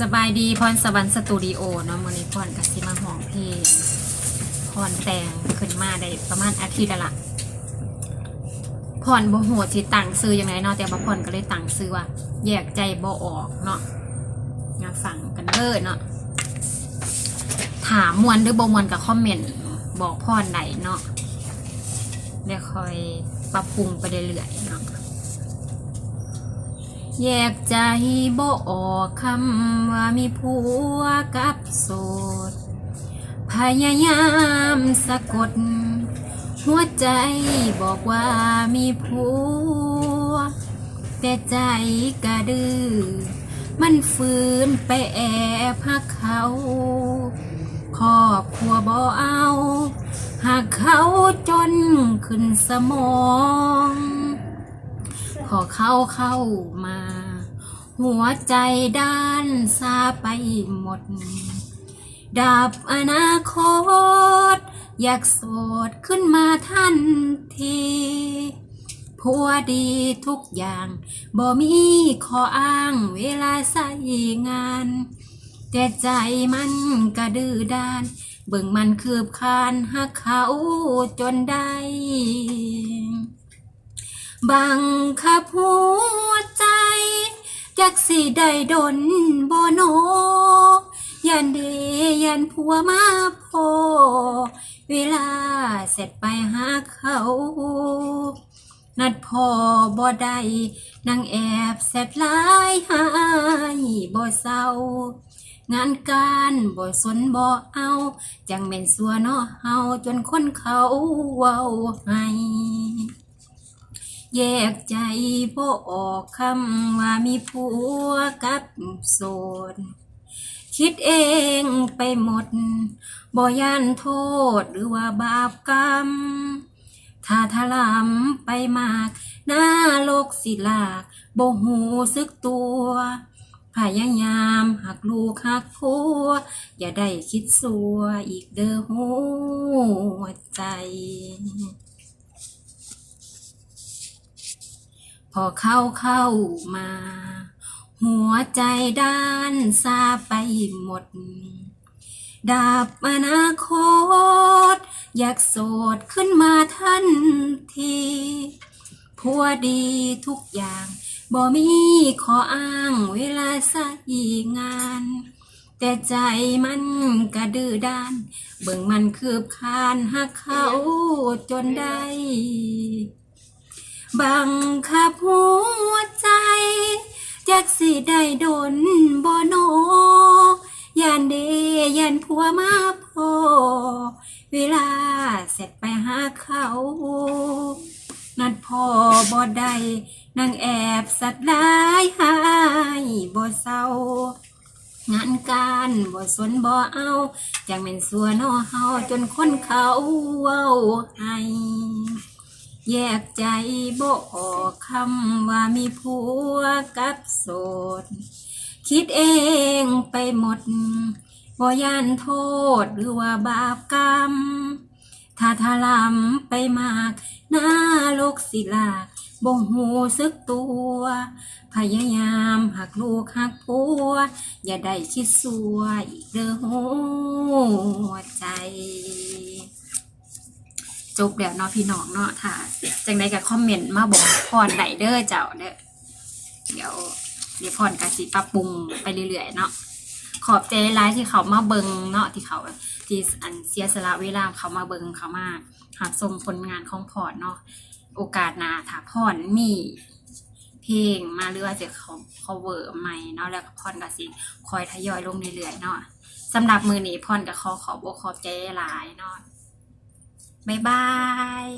สบายดีพรสวรรค์สตูดิโอเนาะมื้อนี้พรกับสิมาห้องเพลงพรแต่งขึ้นมาได้ประมาณอาทิตย์ละละพรบ่โหดสิตั้งซื้อยังไงเนาะแต่ว่พรก็เลยตั้งซื้อว่าแยกใจบ่ออกเนาะมาฟังกันเด้อเนาะถามมวนหรือบ่มวนกับคอมเมนต์บอกพรไหนเนาะเดี๋ยวคอยปรับปรุงไปเรื่อยๆเนาะ แยกใจบ่ออกคำว่ามีผัวกับโสด พยายามสะกด หัวใจบอกว่ามีผัว แต่ใจกระดื้อมันฝืนไปแอบหักเขาครอบครัวบ่เอา หากเขาจนขึ้นสมอง พอเข้าเข้ามา หัวใจด้านซาไปหมด ดับอนาคต อยากโสดขึ้นมาทันทีผัวดีทุกอย่าง บ่มีขออ้างเวลาใส่งาน แต่ใจมันกระดื้อด้าน เบิ่งมันคืบคานหักเขาจนได้ บังคับหัวใจจักสิได้ดนบโนยันเดยันผัวมาพอเวลาเสร็จไปหาเขา นัดพอบ่ได้นางแอบเสร็จลายหายบ่เศร้างานการบ่สนบ่เอา จังเป็นสัวเนาะเฮาจนคนเขาเว้าให้ แยกใจบ่ออกคำว่ามีผัวกับโสด คิดเองไปหมด บ่ย่านโทษหรือว่าบาปกรรม ถ้าถลำไปมาก หน้าโลกสิลากบ่หูสึกตัวพยายามหักลูกหักผัว อย่าได้คิดสัวอีกเด้อหัวใจ อเข้าเข้ามา หัวใจด้านซาไปหมดดาบอนาคต อยากโสดขึ้นมาทันทีผัวดีทุกอย่างบ่มีขออ้างเวลาใส่งาน แต่ใจมันกระดื้อด้าน เบิ่งมันคืบคานหักเขาจนได้ บังคับหัวใจจักสิได้ดนบ่โนยันเดยันผัวมาพอเวลาเสร็จไปหาเขา นัดพอบ่ได้นางแอบสัตว์ร้ายหายบ่เศร้างานการบ่สนบ่เอาจังเป็นสัวนอเฮาจนคนเขาเว้าให้ แยกใจบ่ออกคำว่ามีผัวกับโสด คิดเองไปหมดบ่ยานโทษหรือว่าบาปกรรม ถ้าทลำไปมากหน้าโลกสิลากบ่หูสึกตัว พยายามหักลูกหักผัว อย่าได้คิดสัวอีกเด้อหัวใจ จบแล้วเนาะพี่น้องเนาะถ้าจังใดก็คอมเมนต์มาบอกพรไดเด้อเจ้าเด้อเดี๋ยวเดี๋ยวพรก็สิปรับปรุงไปเรื่อยๆเนาะขอบใจหลายที่เขามาเบิงเนาะที่เขาที่อันเสียสละเวลาเขามาเบิงเขามาหักชมผลงานของพรเนาะโอกาสหน้าถ้าพรมีเพลงมาหรือว่าจะเขา cover ใหม่เนาะแล้วก็พรก็สิคอยทยอยลงเรื่อยๆเนาะสำหรับมือนี้พรก็ขอขอบอกขอบใจหลายเนาะ บ๊ายบาย